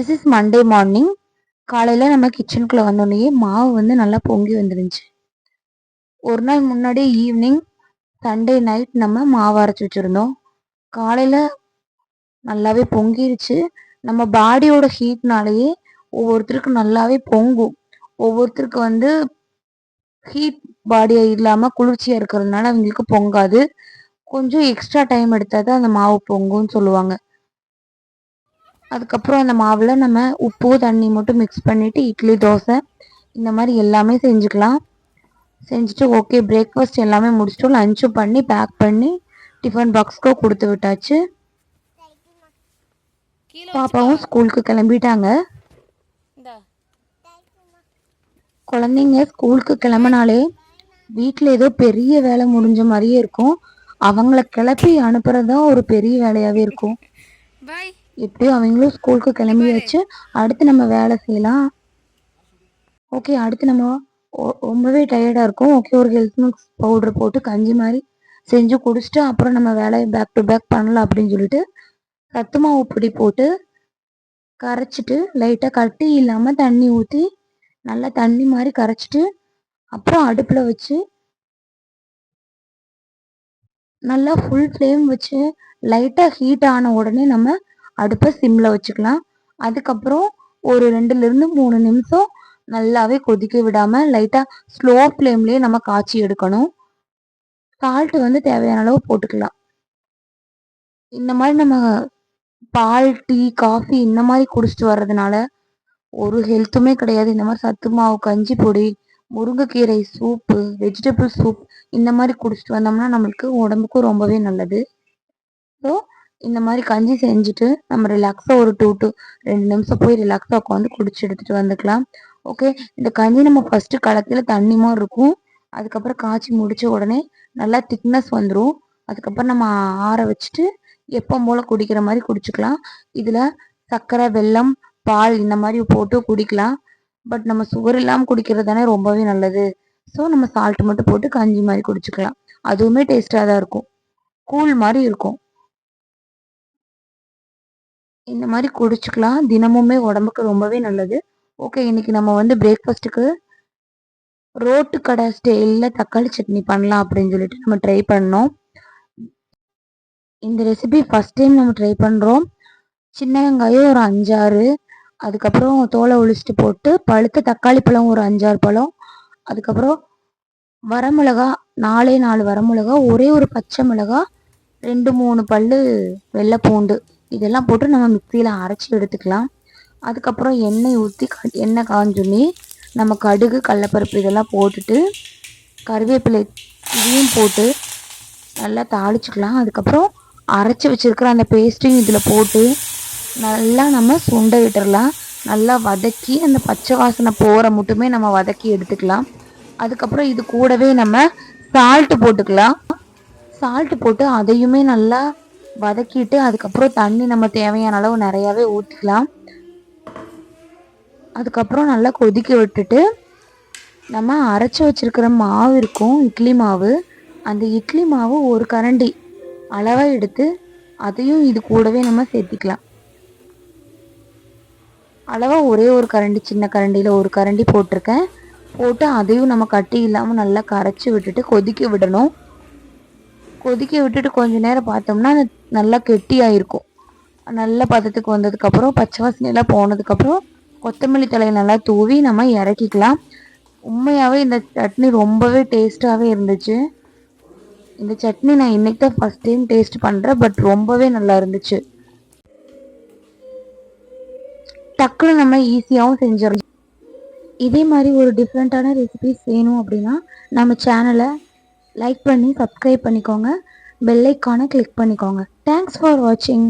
This is Monday morning காலையில் நம்ம கிச்சனுக்குள்ளே வந்தோடனே மாவு வந்து நல்லா பொங்கி வந்துருந்துச்சு. ஒரு நாள் முன்னாடி ஈவினிங் சண்டே நைட் நம்ம மாவு அரைச்சி வச்சுருந்தோம். காலையில் நல்லாவே பொங்கிருச்சு. நம்ம பாடியோட ஹீட்னாலேயே ஒவ்வொருத்தருக்கு நல்லாவே பொங்கும். ஒவ்வொருத்தருக்கு வந்து ஹீட் பாடியாக இல்லாமல் குளிர்ச்சியாக இருக்கிறதுனால அவங்களுக்கு பொங்காது. கொஞ்சம் எக்ஸ்ட்ரா டைம் எடுத்தால் தான் அந்த மாவு பொங்கும்னு சொல்லுவாங்க. அதுக்கப்புறம் அந்த மாவில் நம்ம உப்பு தண்ணி மட்டும் மிக்ஸ் பண்ணிவிட்டு இட்லி தோசை இந்த மாதிரி எல்லாமே செஞ்சுக்கலாம். செஞ்சுட்டு ஓகே பிரேக்ஃபாஸ்ட் எல்லாமே முடிச்சிட்டோம் லஞ்சும் பண்ணி பேக் பண்ணி டிஃபன் பாக்ஸ்க்கு கொடுத்து விட்டாச்சு. பாப்பாவும் ஸ்கூலுக்கு கிளம்பிட்டாங்க. குழந்தைங்க ஸ்கூலுக்கு கிளம்பினாலே வீட்டில் ஏதோ பெரிய வேலை முடிஞ்ச மாதிரியே இருக்கும். அவங்கள கிளப்பி அனுப்புறது தான் ஒரு பெரிய வேலையாகவே இருக்கும். பாய் எப்படியும் அவங்களும் ஸ்கூலுக்கு கிளம்பியாச்சு அடுத்து நம்ம வேலை செய்யலாம். ஓகே அடுத்து நம்ம ரொம்பவே டயர்டாக இருக்கும். ஓகே ஒரு ஹெல்த் மிக்ஸ் பவுடர் போட்டு கஞ்சி மாதிரி செஞ்சு குடிச்சிட்டு அப்புறம் நம்ம வேலையை பேக் டு பேக் பண்ணலாம் அப்படின்னு சொல்லிட்டு சத்து மாவு பொடி போட்டு கரைச்சிட்டு லைட்டாக கட்டி இல்லாமல் தண்ணி ஊற்றி நல்லா தண்ணி மாதிரி கரைச்சிட்டு அப்புறம் அடுப்பில் வச்சு நல்லா ஃபுல் ஃப்ளேம் வச்சு லைட்டாக ஹீட் ஆன உடனே நம்ம அடுப்பை சிம்மில் வச்சுக்கலாம். அதுக்கப்புறம் ஒரு ரெண்டுலேருந்து மூணு நிமிஷம் நல்லாவே கொதிக்க விடாமல் லைட்டாக ஸ்லோ ஃப்ளேம்லேயே நம்ம காய்ச்சி எடுக்கணும். சால்ட் வந்து தேவையான அளவு போட்டுக்கலாம். இந்த மாதிரி நம்ம பால் டீ காஃபி இந்த மாதிரி குடிச்சிட்டு வர்றதுனால ஒரு ஹெல்த்துமே கிடையாது. இந்த மாதிரி சத்து மாவு கஞ்சி பொடி முருங்கைக்கீரை சூப்பு வெஜிடபிள் சூப் இந்த மாதிரி குடிச்சிட்டு வந்தோம்னா நம்மளுக்கு உடம்புக்கும் ரொம்பவே நல்லது. ஸோ இந்த மாதிரி கஞ்சி செஞ்சுட்டு நம்ம ரிலாக்ஸாக ஒரு டூ டு ரெண்டு நிமிஷம் போய் ரிலாக்ஸாக உட்காந்து குடிச்சு எடுத்துகிட்டு வந்துக்கலாம். ஓகே இந்த கஞ்சி நம்ம ஃபஸ்ட்டு களத்தில் தண்ணி மாதிரி இருக்கும். அதுக்கப்புறம் காய்ச்சி முடித்த உடனே நல்லா திக்னஸ் வந்துடும் அதுக்கப்புறம் நம்ம ஆற வச்சுட்டு எப்போ போல் குடிக்கிற மாதிரி குடிச்சுக்கலாம். இதில் சர்க்கரை வெல்லம் பால் இந்த மாதிரி போட்டு குடிக்கலாம். பட் நம்ம சுகர் இல்லாமல் குடிக்கிறது தானே ரொம்பவே நல்லது. ஸோ நம்ம சால்ட் மட்டும் போட்டு கஞ்சி மாதிரி குடிச்சுக்கலாம். அதுவுமே டேஸ்ட்டாக தான் இருக்கும். கூழ் மாதிரி இருக்கும். இந்த மாதிரி குடிச்சுக்கலாம். தினமுமே உடம்புக்கு ரொம்பவே நல்லது. ஓகே இன்னைக்கு நம்ம வந்து பிரேக்ஃபாஸ்ட்டுக்கு ரோட்டு கடை ஸ்டைலில் தக்காளி சட்னி பண்ணலாம் அப்படின்னு சொல்லிட்டு நம்ம ட்ரை பண்ணோம். இந்த ரெசிபி ஃபஸ்ட் டைம் நம்ம ட்ரை பண்ணுறோம் சின்ன வெங்காயம் ஒரு அஞ்சாறு. அதுக்கப்புறம் தோலை ஒழிச்சிட்டு போட்டு பழுத்த தக்காளி பழம் ஒரு அஞ்சாறு பழம். அதுக்கப்புறம் வரமிளகா நாலே நாலு வரமிளகா ஒரே ஒரு பச்சை மிளகா ரெண்டு மூணு பல் வெள்ளை பூண்டு இதெல்லாம் போட்டு நம்ம மிக்சியில் அரைச்சி எடுத்துக்கலாம். அதுக்கப்புறம் எண்ணெய் ஊற்றி எண்ணெய் காஞ்சோன்னே நம்ம கடுகு கடலப்பருப்பு இதெல்லாம் போட்டுட்டு கருவேப்பிலை இதையும் போட்டு நல்லா தாளிச்சுக்கலாம். அதுக்கப்புறம் அரைச்சி வச்சுருக்கிற அந்த பேஸ்ட்டையும் இதில் போட்டு நல்லா நம்ம சுண்டை விட்டுறலாம். நல்லா வதக்கி அந்த பச்சை வாசனை போகிற மட்டுமே நம்ம வதக்கி எடுத்துக்கலாம். அதுக்கப்புறம் இது கூடவே நம்ம சால்ட்டு போட்டுக்கலாம். சால்ட்டு போட்டு அதையுமே நல்லா வதக்கிட்டு அதுக்கப்புறம் தண்ணி நம்ம தேவையான அளவு நிறையாவே ஊற்றிக்கலாம் அதுக்கப்புறம் நல்லா கொதிக்க விட்டுட்டு நம்ம அரைச்சி வச்சுருக்கிற மாவு இருக்கும் இட்லி மாவு. அந்த இட்லி மாவு ஒரு கரண்டி அளவாக எடுத்து அதையும் இது கூடவே நம்ம சேர்த்திக்கலாம். அளவாக ஒரே ஒரு கரண்டி சின்ன கரண்டியில் ஒரு கரண்டி போட்டிருக்கேன். போட்டு அதையும் நம்ம கட்டி இல்லாமல் நல்லா கரைச்சி விட்டுட்டு கொதிக்க விடணும். கொதிக்க விட்டுட்டு கொஞ்ச நேரம் பார்த்தோம்னா அது நல்லா கெட்டியாயிருக்கும். நல்ல பதத்துக்கு வந்ததுக்கப்புறம் பச்சை வாசனையெல்லாம் போனதுக்கப்புறம் கொத்தமல்லி தலையை நல்லா தூவி நம்ம இறக்கிக்கலாம். உண்மையாகவே இந்த சட்னி ரொம்பவே டேஸ்ட்டாகவே இருந்துச்சு. இந்த சட்னி நான் இன்னைக்கு தான் ஃபஸ்ட் டைம் டேஸ்ட் பண்ணுறேன் பட் ரொம்பவே நல்லா இருந்துச்சு. டக்குன்னு நம்ம ஈஸியாகவும் செஞ்சிடணும் இதே மாதிரி ஒரு டிஃப்ரெண்ட்டான ரெசிபிஸ் வேணும் அப்படின்னா நம்ம சேனலை லைக் பண்ணி சப்ஸ்கிரைப் பண்ணிக்கோங்க. பெல் கிளிக் பண்ணிக்கோங்க. தேங்க்ஸ் ஃபார் வாட்சிங்